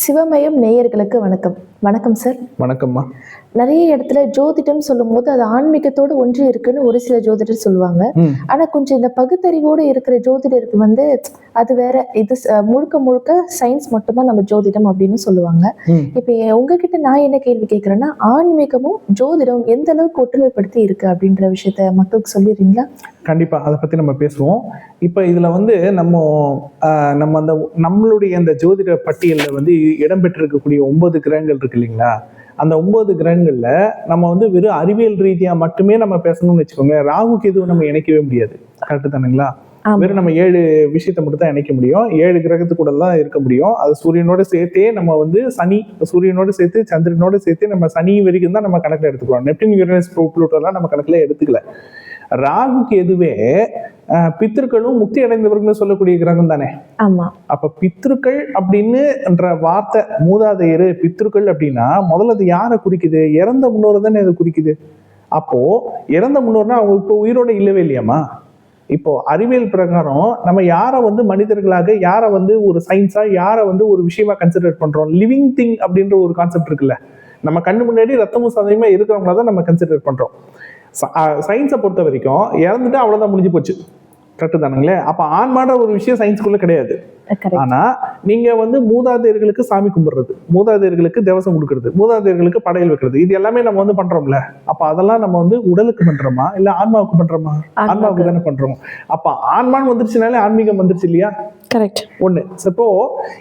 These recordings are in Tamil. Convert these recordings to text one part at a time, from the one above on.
சிவமயம் நேயர்களுக்கு வணக்கம். வணக்கம் சார் வணக்கம்மா. நிறைய இடத்துல ஜோதிடம் சொல்லும்போது அது ஆன்மீகத்தோடு ஒன்றி இருக்குன்னு ஒரு சில ஜோதிடர் சொல்லுவாங்க. ஆனா கொஞ்சம் இந்த பகுத்தறிவோடு இருக்கிற ஜோதிடருக்கு வந்து அது வேற இது முழுக்க முழுக்க சயின்ஸ் மட்டும்தான் நம்ம ஜோதிடம் அப்படின்னு சொல்லுவாங்க. இப்ப உங்ககிட்ட நான் என்ன கேள்வி கேட்கிறேன்னா ஆன்மீகமும் ஜோதிடம் எந்த அளவுக்கு ஒற்றுமைப்படுத்தி இருக்கு அப்படின்ற விஷயத்த மக்களுக்கு சொல்லிடுறீங்களா? கண்டிப்பா. அதை பத்தி நம்ம பேசுவோம். இப்போ இதுல வந்து நம்ம நம்ம அந்த நம்மளுடைய அந்த ஜோதிட பட்டியல்ல வந்து இடம்பெற்றிருக்கக்கூடிய ஒன்பது கிரகங்கள் இருக்கு இல்லைங்களா? அந்த ஒன்பது கிரகங்கள்ல நம்ம வந்து வெறும் அறிவியல் ரீதியா மட்டுமே நம்ம பேசணும்னு வச்சுக்கோங்க. ராகு கேதுவை நம்ம இணைக்கவே முடியாது. கரெக்டு தானுங்களா. வெறும் நம்ம ஏழு விஷயத்தை மட்டும் தான் இணைக்க முடியும். ஏழு கிரகத்து கூட தான் இருக்க முடியும். அது சூரியனோட சேர்த்தே நம்ம வந்து சனி சூரியனோட சேர்த்து சந்திரனோட சேர்த்து நம்ம சனி வரைக்கும் தான் நம்ம கணக்குல எடுத்துக்கிறோம் நெப்டின் யுரேனஸ் ப்ளூட்டோலாம் நம்ம கணக்குல எடுத்துக்கல. ராகுக்கு எதுவே பித்திருக்களும் முக்தி அடைந்தவர்கள் சொல்லக்கூடிய கிரகம் தானே? ஆமா. அப்ப பித்ருக்கள் அப்படின்னு என்ற வார்த்தை மூதாதையர் பித்ருக்கள் அப்படின்னா முதல்ல அது யாரை குறிக்குது? இறந்த முன்னோர் தானே அது குறிக்குது. அப்போ இறந்த முன்னோர்னா அவங்க இப்போ உயிரோட இல்லவே இல்லையாமா இப்போ அறிவியல் பிரகாரம் நம்ம யாரை வந்து மனிதர்களாக யாரை வந்து ஒரு சயின்ஸா யாரை வந்து ஒரு விஷயமா கன்சிடர் பண்றோம்? லிவிங் திங் அப்படின்ற ஒரு கான்செப்ட் இருக்குல்ல. நம்ம கண்ணு முன்னாடி ரத்தமும் சதையுமா இருக்கிறவங்கள தான் நம்ம கன்சிடர் பண்றோம். சயின்ஸை பொறுத்த வரைக்கும் இறந்துட்டு அவ்வளவுதான் முடிஞ்சு போச்சு. கரெக்டு தானுங்களே? அப்ப ஆன்மான்ற ஒரு விஷயம் சயின்ஸ்குள்ள கிடையாது. கரெக்ட் ஆனா நீங்க வந்து மூதாதையர்களுக்கு சாமி கும்பிடுறது மூதாதையர்களுக்கு தேவசம் கொடுக்கறது மூதாதையர்களுக்கு படையல் வைக்கிறது இது எல்லாமே நம்ம வந்து பண்றோம்ல. அப்ப அதெல்லாம் நம்ம வந்து உடலுக்கு பண்றோமா? இல்ல ஆன்மாவுக்கு பண்றோமா? ஆன்மாவுக்கு. தானே பண்றோம். அப்ப ஆன்மான்னு வந்துருச்சுனாலே ஆன்மீகம் வந்துருச்சு இல்லையா? கரெக்ட் ஒண்ணு. இப்போ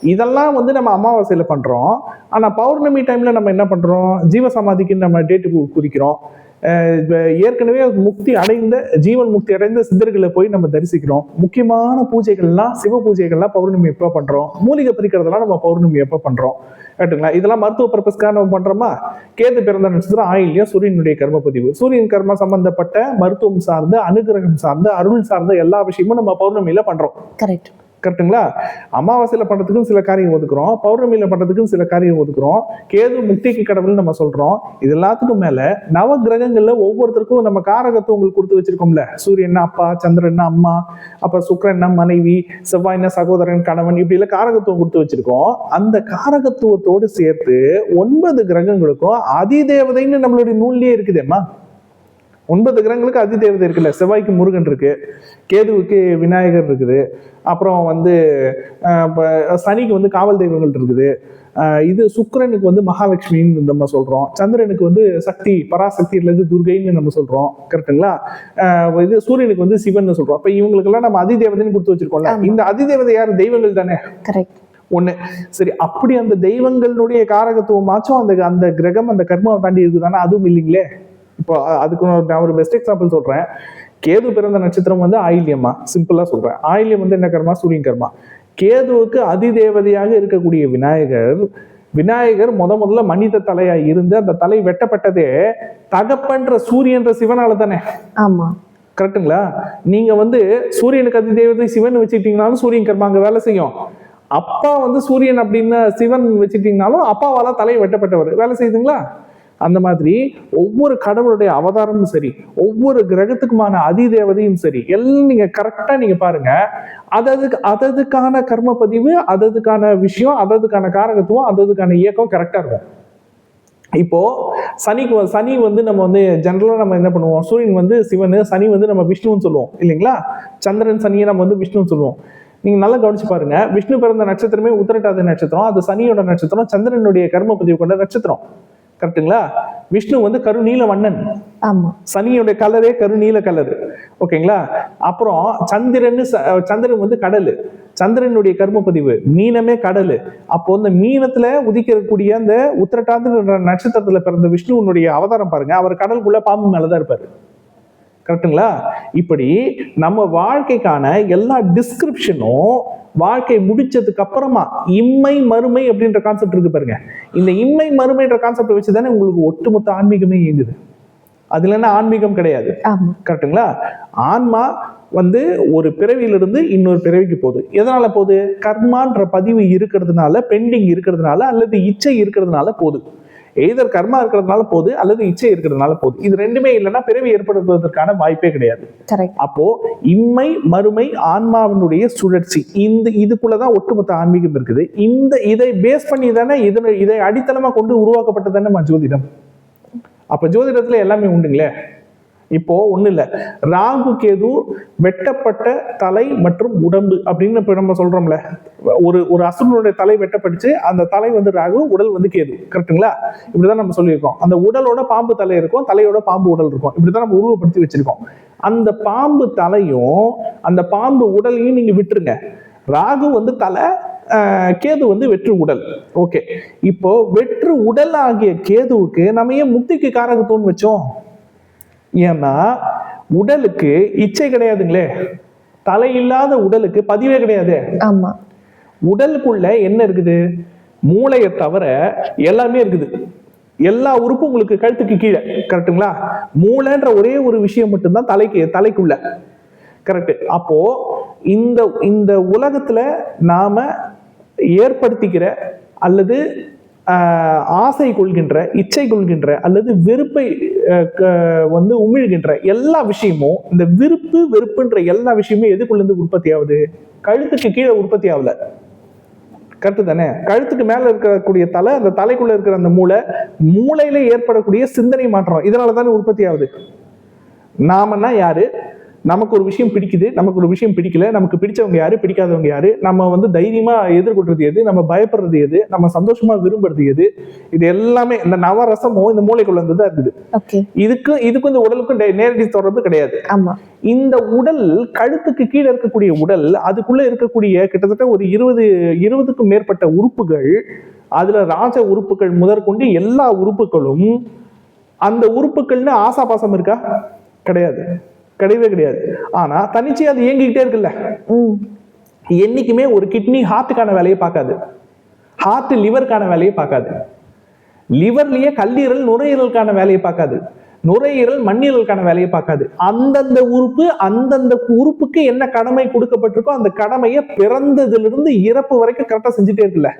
இதெல்லாம் வந்து நம்ம அமாவாசையில பண்றோம். ஆனா பௌர்ணமி டைம்ல நம்ம என்ன பண்றோம்? ஜீவசமாதிக்கு நம்ம டேட்டு குறிக்கிறோம். ஏற்கனவே முக்தி அடைந்த ஜீவன் முக்தி அடைந்த சித்தர்களை போய் நம்ம தரிசிக்கிறோம். முக்கியமான பூஜைகள்லாம் சிவ பூஜைகள்லாம் பௌர்ணமி எப்போ பண்றோம்? மூலிகை பறிக்கிறதெல்லாம் நம்ம பௌர்ணமி எப்போ பண்றோம்? கேட்டுங்களா? இதெல்லாம் மருத்துவ பர்பஸ்க்காக நம்ம பண்றோமா? கேது பிறந்த நட்சத்திரம் ஆயில்யம் சூரியனுடைய கர்ம பதிவு. சூரியன் கர்ம சம்பந்தப்பட்ட மருத்துவம் சார்ந்த அனுகிரகம் சார்ந்த அருள் சார்ந்த எல்லா விஷயமும் நம்ம பௌர்ணமியில பண்றோம். கரெக்ட் கரெக்ட்டுங்களா அமாவாசையில் பண்ணுறதுக்கும் சில காரியம் ஒதுக்குறோம். பௌர்ணமியில பண்ணுறதுக்கும் சில காரியம் ஒதுக்குறோம். கேது முக்திக்கு கடவுள்னு நம்ம சொல்கிறோம் இது எல்லாத்துக்கும் மேலே நவ கிரகங்களில் ஒவ்வொருத்தருக்கும் நம்ம காரகத்துவங்கள் கொடுத்து வச்சிருக்கோம்ல. சூரியன் அப்பா சந்திரன் அம்மா அப்போ சுக்கிரன் மனைவி செவ்வாய்னா சகோதரன் கணவன் இப்படி எல்லாம் காரகத்துவம் கொடுத்து வச்சிருக்கோம். அந்த காரகத்துவத்தோடு சேர்த்து ஒன்பது கிரகங்களுக்கும் அதிதேவதைன்னு நம்மளுடைய நூல்லேயே இருக்குதேம்மா. ஒன்பது கிரகங்களுக்கு அதிதேவதை இருக்குல்ல. செவ்வாய்க்கு முருகன் இருக்கு. கேதுவுக்கு விநாயகர் இருக்குது. அப்புறம் வந்து சனிக்கு வந்து காவல் தெய்வங்கள் இருக்குது. இது சுக்கிரனுக்கு வந்து மகாலட்சுமின்னு நம்ம சொல்றோம். சந்திரனுக்கு வந்து சக்தி பராசக்தியில இருந்து துர்கைன்னு நம்ம சொல்றோம். கரெக்ட்டுங்களா அஹ், இது சூரியனுக்கு வந்து சிவன் சொல்றோம். அப்ப இவங்களுக்கெல்லாம் நம்ம அதிதேவதைன்னு கொடுத்து வச்சிருக்கோம்ல. இந்த அதிதேவதை யார்? தெய்வங்கள் தானே? கரெக்ட் ஒண்ணு. சரி அப்படி அந்த தெய்வங்களுடைய காரகத்துவமாச்சும் அந்த அந்த கிரகம் அந்த கர்மாவை தாண்டி இருக்குதானே? அதுவும் இல்லைங்களே. இப்போ அதுக்கு ஒரு- நான் ஒரு பெஸ்ட் எக்ஸாம்பிள் சொல்றேன். கேது பிறந்த நட்சத்திரம் வந்து ஆயில்யமா சிம்பிளா சொல்றேன். ஆயில்யம் வந்து என்ன கர்மா? சூரியன் கர்மா. கேதுவுக்கு அதிதேவதையாக இருக்கக்கூடிய விநாயகர் விநாயகர் முத முதல்ல மனித தலையா இருந்து அந்த தலை வெட்டப்பட்டதே தகப்பன்ற சூரியன்ற சிவனால தானே. ஆமா. கரெக்ட்டுங்களா? நீங்க வந்து சூரியனுக்கு அதி தேவதை சிவன் வச்சுக்கிட்டீங்கனாலும் சூரியன் கர்மா அங்க வேலை செய்யும். அப்பா வந்து சூரியன் அப்படின்னு சிவன் வச்சுக்கிட்டீங்கனாலும் அப்பாவால தலை வெட்டப்பட்டவர். வேலை செய்யுதுங்களா? அந்த மாதிரி ஒவ்வொரு கடவுளுடைய அவதாரமும் சரி ஒவ்வொரு கிரகத்துக்குமான அதிதேவதையும் சரி எல்லாம் நீங்க கரெக்டா நீங்க பாருங்க. அததுக்கு அததுக்கான கர்ம பதிவு அததுக்கான விஷயம் அததுக்கான காரகத்துவம் அததுக்கான இயக்கம் கரெக்டா இருக்கும். இப்போ சனிக்கு வ- சனி வந்து நம்ம வந்து ஜென்ரலா நம்ம என்ன பண்ணுவோம்? சூரியன் வந்து சிவன் சனி வந்து நம்ம விஷ்ணுன்னு சொல்லுவோம் இல்லைங்களா? சந்திரன் சனியை நம்ம வந்து விஷ்ணுன்னு சொல்லுவோம். நீங்க நல்லா கவனிச்சு பாருங்க. விஷ்ணு பிறந்த நட்சத்திரமே உத்தரட்டாத நட்சத்திரம் அது சனியோட நட்சத்திரம் சந்திரனுடைய கர்ம பதிவு கொண்ட நட்சத்திரம். கரெக்ட்டுங்களா? விஷ்ணு வந்து கருநீல வண்ணன். ஆமா. சனியோட கலரே கருநீல கலர். ஓகேங்களா? அப்புறம் சந்திரன் சந்திரன் வந்து கடல். சந்திரனுடைய கர்ம பதிவு மீனமே கடல். அப்போ இந்த மீனத்துல உதிக்கக்கூடிய அந்த உத்திரட்டாந்து நட்சத்திரத்துல பிறந்த விஷ்ணுவனுடைய அவதாரம் பாருங்க. அவர் கடலுக்குள்ள பாம்பு மேலதான் இருப்பாரு. கரெக்ட்டுங்களா இப்படி நம்ம வாழ்க்கைக்கான எல்லா டிஸ்கிரிப்ஷனும் வாழ்க்கை முடிச்சதுக்கு அப்புறமா இம்மை மறுமை அப்படின்ற கான்செப்ட் இருக்கு பாருங்க. இந்த இம்மை மறுமைன்ற கான்செப்ட் வச்சு தானே உங்களுக்கு ஒட்டுமொத்த ஆன்மீகமே இயங்குது. அதுல என்ன ஆன்மீகம் கிடையாது? ஆமா. கரெக்ட்டுங்களா ஆன்மா வந்து ஒரு பிறவியிலிருந்து இன்னொரு பிறவிக்கு போகுது. எதனால போகுது? கர்மான்ற பதிவு இருக்கிறதுனால பெண்டிங் இருக்கிறதுனால அல்லது இச்சை இருக்கிறதுனால போகுது. எய்தர் கர்மா இருக்கிறதுனால போகுது அல்லது இச்சை இருக்கிறதுனால போகுது. இது ரெண்டுமே இல்லைன்னா பிறவி ஏற்படுவதற்கான வாய்ப்பே கிடையாது. அப்போ இம்மை மறுமை ஆன்மாவினுடைய சுழற்சி இந்த இதுக்குள்ளதான் ஒட்டுமொத்த ஆன்மீகம் இருக்குது. இந்த இதை பேஸ் பண்ணி தானே இதனை இதை அடித்தளமா கொண்டு உருவாக்கப்பட்டது தானே ஜோதிடம்? அப்ப ஜோதிடத்துல எல்லாமே உண்டுங்களே? இப்போ ஒன்றும் இல்லை. ராகு கேது வெட்டப்பட்ட தலை மற்றும் உடம்பு அப்படின்னு இப்போ நம்ம சொல்றோம்ல. ஒரு ஒரு அசுரனுடைய தலை வெட்டப்பட்டுச்சு. அந்த தலை வந்து ராகு உடல் வந்து கேது. கரெக்ட்டுங்களா இப்படிதான் நம்ம சொல்லியிருக்கோம். அந்த உடலோட பாம்பு தலை இருக்கும் தலையோட பாம்பு உடல் இருக்கும். இப்படிதான் நம்ம உருவப்படுத்தி வச்சிருக்கோம். அந்த பாம்பு தலையும் அந்த பாம்பு உடலையும் நீங்க விட்டுருங்க. ராகு வந்து தலை கேது வந்து வெற்று உடல். ஓகே இப்போ வெற்று உடல் ஆகிய கேதுவுக்கு நம்ம ஏன் முக்திக்கு காரகத்துவம் வச்சோம்? ஏன்னா உடலுக்கு இச்சை கிடையாதுங்களே. தலை இல்லாத உடலுக்கு பதிவே கிடையாது. ஆமா. உடலுக்குள்ள என்ன இருக்குது? மூளையை தவிர எல்லாமே இருக்குது. எல்லா உறுப்பும் உங்களுக்கு கழுத்துக்கு கீழே கரெக்ட்டுங்களா? மூளைன்ற ஒரே ஒரு விஷயம் மட்டும்தான் தலைக்கு தலைக்குள்ள. கரெக்ட் அப்போ இந்த இந்த உலகத்துல நாம ஏற்படுத்திக்கிற அல்லது ஆசை கொள்கின்ற இச்சை கொள்கின்ற அல்லது வெறுப்பை க- வந்து உமிழ்கின்ற எல்லா விஷயமும் இந்த விருப்பு வெறுப்புன்ற எல்லா விஷயமும் எதுக்குள்ளேருந்து உற்பத்தி ஆகுது? கழுத்துக்கு கீழே உற்பத்தி ஆகல. கரெக்டு தானே? கழுத்துக்கு மேலே இருக்கக்கூடிய தலை அந்த தலைக்குள்ள இருக்கிற அந்த மூளை மூளையில ஏற்படக்கூடிய சிந்தனை மாற்றம் இதனால தானே உற்பத்தி ஆகுது. நாமன்னா யாரு? நமக்கு ஒரு விஷயம் பிடிக்குது நமக்கு ஒரு விஷயம் பிடிக்கல நமக்கு பிடிச்சவங்க யாரு பிடிக்காதவங்க யாரு நம்ம வந்து தைரியமா எதிர்கொள்றது எது நம்ம பயப்படுறது எது நம்ம சந்தோஷமா விரும்புறது எது இது எல்லாமே இந்த நவரசமும் இந்த மூளைக்குள்ள இருந்து தான் இருக்குது. ஓகே இதுக்கும் இதுக்கும் இந்த உடலுக்கும் நேரடி தொடர்பு கிடையாது. ஆமா. இந்த உடல் கழுத்துக்கு கீழே இருக்கக்கூடிய உடல் அதுக்குள்ள இருக்கக்கூடிய கிட்டத்தட்ட ஒரு இருபது இருபதுக்கும் மேற்பட்ட உறுப்புகள் அதுல ராஜ உறுப்புகள் முதற்கொண்டு எல்லா உறுப்புகளும் அந்த உறுப்புகள்னு ஆசாபாசம் இருக்கா? கிடையாது. கிடையவே கிடையாது. ஆனா தனிச்சையா அது இயங்கிக்கிட்டே இருக்குல்ல. ம். என்னைக்குமே ஒரு கிட்னி ஹார்ட்டுக்கான வேலையை பார்க்காது. ஹார்ட் லிவருக்கான வேலையை பார்க்காது. லிவர்லயே கல்லீரல் நுரையீரலுக்கான வேலையை பார்க்காது. நுரையீரல் மண்ணீரலுக்கான வேலையை பார்க்காது. அந்தந்த உறுப்பு அந்தந்த உறுப்புக்கு என்ன கடமை கொடுக்கப்பட்டிருக்கோ அந்த கடமையை பிறந்ததிலிருந்து இறப்பு வரைக்கும் கரெக்டா செஞ்சுட்டே இருக்குல்ல.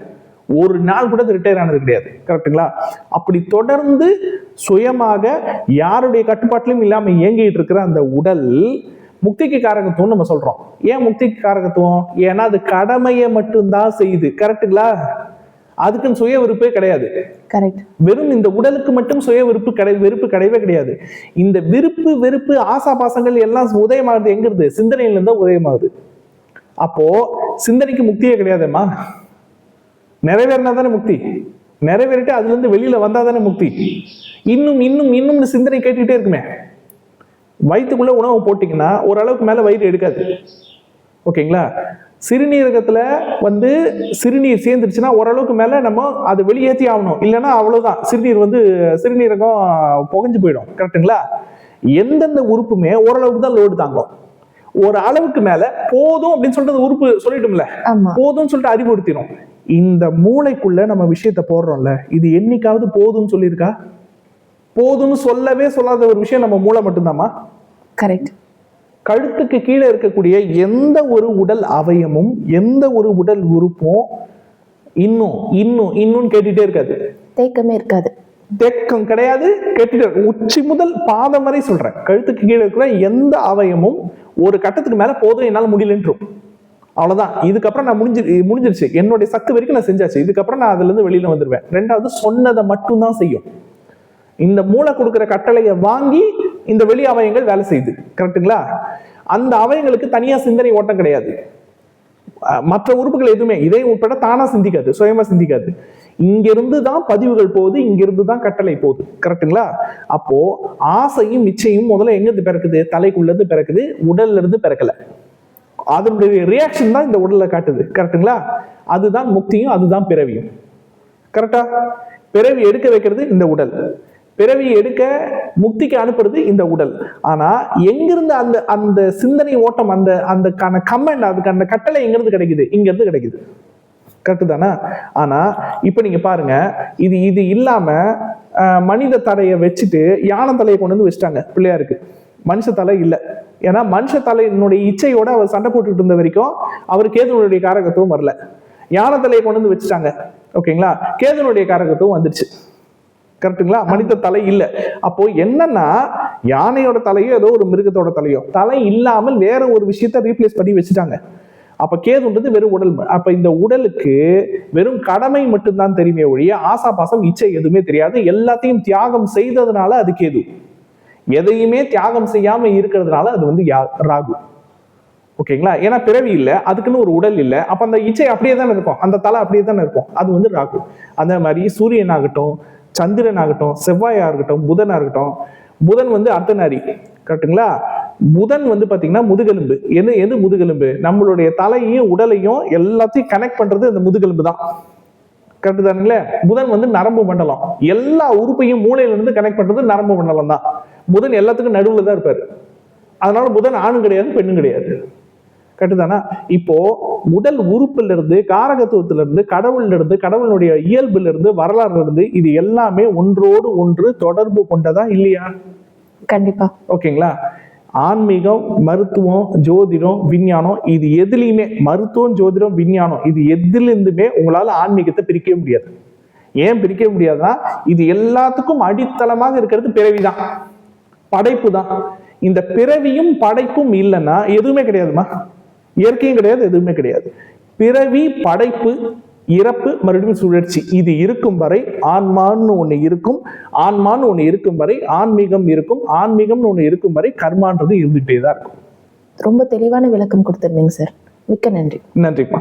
ஒரு நாள் கூட ரிட்டையர் ஆனது கிடையாது. கரெக்ட்டுங்களா அப்படி தொடர்ந்து சுயமாக யாருடைய கட்டுப்பாட்டிலும் இல்லாம இயங்கிட்டு இருக்கிற அந்த உடல் முக்திக்கு காரகத்துவம் நம்ம சொல்றோம். ஏன் முக்திக்கு காரகத்துவம்? ஏன்னா அது கடமையை மட்டும்தான் செய்யுது. கரெக்ட்டுங்களா அதுக்குன்னு சுய விருப்பே கிடையாது. கரெக்ட் வெறும் இந்த உடலுக்கு மட்டும் சுய விருப்பு கிடை வெறுப்பு கிடையவே கிடையாது. இந்த விருப்பு வெறுப்பு ஆசாபாசங்கள் எல்லாம் உதயமாகுது. எங்க இருந்து? சிந்தனையில இருந்தா உதயமாகுது. அப்போ சிந்தனைக்கு முக்தியே கிடையாதும்மா? நிறைவேறினா தானே முக்தி? நிறைவேறிட்டு அதுல இருந்து வெளியில வந்தா தானே முக்தி? இன்னும் இன்னும் இன்னும் சிந்தனை கேட்டுக்கிட்டே இருக்குமே. வயிற்றுக்குள்ள உணவு போட்டீங்கன்னா ஓரளவுக்கு மேல வயிறு எடுக்காது. ஓகேங்களா? சிறுநீரகத்துல வந்து சிறுநீர் சேர்ந்துருச்சுன்னா ஓரளவுக்கு மேல நம்ம அதை வெளியேற்றி ஆகணும். இல்லைன்னா அவ்வளவுதான். சிறுநீர் வந்து சிறுநீரகம் புகஞ்சு போயிடும். கரெக்ட்டுங்களா? எந்தெந்த உறுப்புமே ஓரளவுக்கு தான் லோடு தாங்கும். ஒரு அளவுக்கு மேல போதும் அப்படின்னு சொல்லிட்டு உறுப்பு சொல்லிட்டோம்ல. போதும்னு சொல்லிட்டு அறிவுறுத்திடும் இந்த மூளைக்குள்ள நம்ம விஷயத்த போடுறோம்ல இது என்னைக்காவது போதும்னு சொல்லியிருக்கா? போதும்னு சொல்லவே சொல்லாத ஒரு விஷயம் நம்ம மூளை மட்டும்தாம்மா? கரெக்ட் கழுத்துக்கு கீழே இருக்கக்கூடிய எந்த ஒரு உடல் அவயமும் எந்த ஒரு உடல் உறுப்பும் இன்னும் இன்னும் இன்னும் கேட்டுட்டே இருக்காது. தேக்கமே இருக்காது. தேக்கம் கிடையாது கேட்டுட்டே. உச்சி முதல் பாதம் வரை சொல்றேன். கழுத்துக்கு கீழே இருக்கிற எந்த அவயமும் ஒரு கட்டத்துக்கு மேல போதும் என்னால முடியலன்றும். அவ்வளோதான் இதுக்கப்புறம் நான் முடிஞ்சு முடிஞ்சிருச்சு. என்னுடைய சக்தி வரைக்கும் நான் செஞ்சாச்சு. இதுக்கப்புறம் நான் அதுலேருந்து வெளியில் வந்துடுவேன் ரெண்டாவது சொன்னதை மட்டும்தான் செய்யும். இந்த மூளை கொடுக்குற கட்டளையை வாங்கி இந்த வெளி அவயங்கள் வேலை செய்யுது. கரெக்ட்டுங்களா? அந்த அவயங்களுக்கு தனியாக சிந்தனை ஓட்டம் கிடையாது. மற்ற உறுப்புகள் எதுவுமே. இதே உட்பட தானாக சிந்திக்காது. சுயமா சிந்திக்காது. இங்கிருந்து தான் பதிவுகள் போகுது. இங்கிருந்து தான் கட்டளை போகுது. கரெக்ட்டுங்களா? அப்போ ஆசையும் இச்சையும் முதல்ல எங்கிருந்து பிறக்குது? தலைக்குள்ளேருந்து பிறக்குது. உடல்ல இருந்து பிறக்கலை. அதனுடைய ரியாக்ஷன் தான் இந்த உடலில் காட்டுது. கரெக்ட்டுங்களா அதுதான் முக்தியும் அதுதான் பிறவியும். கரெக்டா பிறவி எடுக்க வைக்கிறது இந்த உடல். பிறவி எடுக்க முக்திக்கு அனுப்புறது இந்த உடல். ஆனா எங்கிருந்து அந்த அந்த சிந்தனை ஓட்டம் அந்த அந்த கமெண்ட் அதுக்கான கட்டளை எங்கிருந்து கிடைக்குது? இங்கிருந்து கிடைக்குது. கரெக்டு தானே? ஆனா இப்ப நீங்க பாருங்க இது இது இல்லாம மனித தலையை வச்சுட்டு யானை தலையை கொண்டு வந்து வச்சுட்டாங்க. பிள்ளையாருக்கு. மனுஷ தலை இல்லை. ஏன்னா மனுஷ தலையினுடைய இச்சையோட அவர் சண்டை போட்டுக்கிட்டு இருந்த வரைக்கும் அவர் கேதுனுடைய காரகத்துவம் வரல. யானை தலையை கொண்டு வந்து வச்சுட்டாங்க. ஓகேங்களா? கேதுனுடைய காரகத்துவம் வந்துருச்சு. கரெக்ட்டுங்களா? மனித தலை இல்லை. அப்போ என்னன்னா யானையோட தலையோ ஏதோ ஒரு மிருகத்தோட தலையோ. தலை இல்லாமல் வேற ஒரு விஷயத்த ரீப்ளேஸ் பண்ணி வச்சுட்டாங்க. அப்ப கேதுன்றது வெறும் உடல் அப்ப இந்த உடலுக்கு வெறும் கடமை மட்டும்தான் தெரியுமே ஒழிய ஆசா பாசம் இச்சை எதுவுமே தெரியாது. எல்லாத்தையும் தியாகம் செய்ததுனால அது கேது. எதையுமே தியாகம் செய்யாம இருக்கிறதுனால அது வந்து யா- ராகு. ஓகேங்களா? ஏன்னா பிறவி இல்லை அதுக்குன்னு ஒரு உடல் இல்லை. அப்ப அந்த இச்சை அப்படியே தானே இருக்கும். அந்த தலை அப்படியே தானே இருக்கும். அது வந்து ராகு. அந்த மாதிரி சூரியன் ஆகட்டும் சந்திரன் ஆகட்டும் செவ்வாயா இருக்கட்டும் புதனா இருக்கட்டும் புதன் வந்து அர்த்தநாரி கரெக்ட்டுங்களா? புதன் வந்து பாத்தீங்கன்னா முதுகெலும்பு. எது எது முதுகெலும்பு? நம்மளுடைய தலையையும் உடலையும் எல்லாத்தையும் கனெக்ட் பண்றது அந்த முதுகெலும்பு தான். கரெக்ட் தானுங்களே? புதன் வந்து நரம்பு மண்டலம். எல்லா உறுப்பையும் மூளையில இருந்து கனெக்ட் பண்றது நரம்பு மண்டலம் தான். புதன் எல்லாத்துக்கும் நடுவுல தான் இருப்பாரு. அதனால புதன் ஆணும் கிடையாது பெண்ணும் கிடையாது. கரெக்டுதானா இப்போ உடல் உறுப்புல இருந்து காரகத்துவத்துல இருந்து கடவுள்ல இருந்து கடவுளுடைய இயல்புல இருந்து வரலாறுல இருந்து இது எல்லாமே ஒன்றோடு ஒன்று தொடர்பு கொண்டதா இல்லையா? கண்டிப்பா. ஓகேங்களா ஆன்மீகம் மருத்துவம் ஜோதிடம் விஞ்ஞானம் இது எதுலையுமே மருத்துவம் ஜோதிடம் விஞ்ஞானம் இது எதுலேருந்துமே உங்களால் ஆன்மீகத்தை பிரிக்கவே முடியாது. ஏன் பிரிக்க முடியாதுன்னா இது எல்லாத்துக்கும் அடித்தளமாக இருக்கிறது பிறவிதான். படைப்பு தான். இந்த பிறவியும் படைப்பும் இல்லைன்னா எதுவுமே கிடையாதுமா? இயற்கையும் கிடையாது எதுவுமே கிடையாது. பிறவி படைப்பு இறப்பு மறுபடியும் சுழற்சி. இது இருக்கும் வரை ஆன்மான்னு ஒண்ணு இருக்கும். ஆன்மான்னு ஒண்ணு இருக்கும் வரை ஆன்மீகம் இருக்கும். ஆன்மீகம்னு ஒண்ணு இருக்கும் வரை கர்மான்றது இருந்துகிட்டே தான் இருக்கும். ரொம்ப தெளிவான விளக்கம் கொடுத்துருந்தீங்க சார். மிக்க நன்றி. நன்றிப்பா